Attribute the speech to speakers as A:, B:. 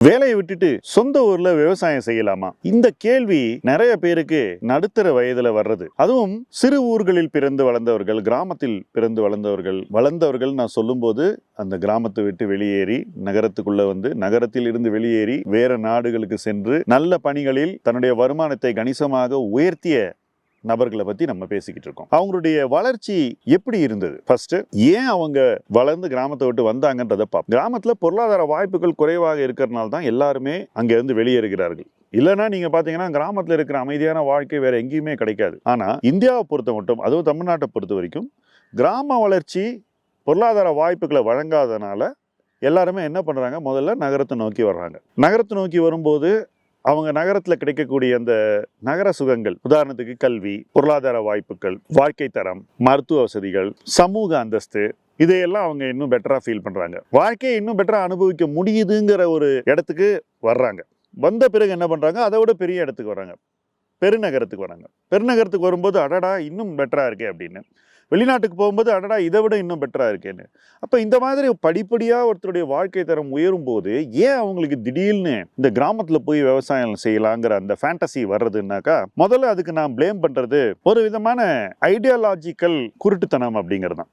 A: வேலையை விட்டுட்டு சொந்த ஊர்ல விவசாயம் செய்யலாமா? இந்த கேள்வி நிறைய பேருக்கு நடுத்தர வயதுல வர்றது. அதுவும் சிறு ஊர்களில் பிறந்து வளர்ந்தவர்கள் கிராமத்தில் பிறந்து வளர்ந்தவர்கள் வளர்ந்தவர்கள் நான் சொல்லும்போது அந்த கிராமத்தை விட்டு வெளியேறி நகரத்துக்குள்ள வந்து நகரத்தில் இருந்து வெளியேறி வேற நாடுகளுக்கு சென்று நல்ல பணிகளில் தன்னுடைய வருமானத்தை கணிசமாக உயர்த்திய நபர்களை பத்தி நம்ம பேசிக்கிட்டு இருக்கோம். அவங்களுடைய வளர்ச்சி எப்படி இருந்தது? ஃபர்ஸ்ட் ஏன் அவங்க வளர்ந்து கிராமத்தை விட்டு வந்தாங்கன்றதை பார்ப்போம் கிராமத்துல பொருளாதார வாய்ப்புகள் குறைவாக இருக்கிறதுனால தான் எல்லாருமே அங்க இருந்து வெளியேறுகிறார்கள். இல்லைன்னா நீங்க பாத்தீங்கன்னா கிராமத்துல இருக்கிற அமைதியான வாழ்க்கை வேற எங்கேயுமே கிடைக்காது. ஆனா இந்தியாவை பொறுத்த மட்டும் அதுவும் தமிழ்நாட்டை பொறுத்த வரைக்கும் கிராம வளர்ச்சி பொருளாதார வாய்ப்புகளை வழங்காதனால எல்லாருமே என்ன பண்ணுறாங்க முதல்ல நகரத்தை நோக்கி வர்றாங்க. நகரத்தை நோக்கி வரும்போது அவங்க நகரத்தில் கிடைக்கக்கூடிய அந்த நகர சுகங்கள் உதாரணத்துக்கு கல்வி பொருளாதார வாய்ப்புகள் வாழ்க்கை தரம் மருத்துவ வசதிகள் சமூக அந்தஸ்து இதையெல்லாம் அவங்க இன்னும் பெட்டரா ஃபீல் பண்ணுறாங்க வாழ்க்கையை இன்னும் பெட்டரா அனுபவிக்க முடியுதுங்கிற ஒரு இடத்துக்கு வர்றாங்க. வந்த பிறகு என்ன பண்ணுறாங்க அதை விட பெரிய இடத்துக்கு வர்றாங்க. பெருநகரத்துக்கு வராங்க பெருநகரத்துக்கு வரும்போது அடடா இன்னும் பெட்டரா இருக்கே அப்படின்னு. வெளிநாட்டுக்கு போகும்போது அடடா இதை விட இன்னும் பெட்டராக இருக்கேன்னு. அப்போ இந்த மாதிரி படிப்படியாக ஒருத்தருடைய வாழ்க்கை தரம் உயரும் போது ஏன் அவங்களுக்கு திடீர்னு இந்த கிராமத்தில் போய் விவசாயம் செய்யலாங்கிற அந்த ஃபேண்டசி வர்றதுன்னாக்கா முதல்ல அதுக்கு நான் ப்ளேம் பண்ணுறது ஒரு விதமான ஐடியாலாஜிக்கல் குருட்டுத்தனம் அப்படிங்கிறது தான்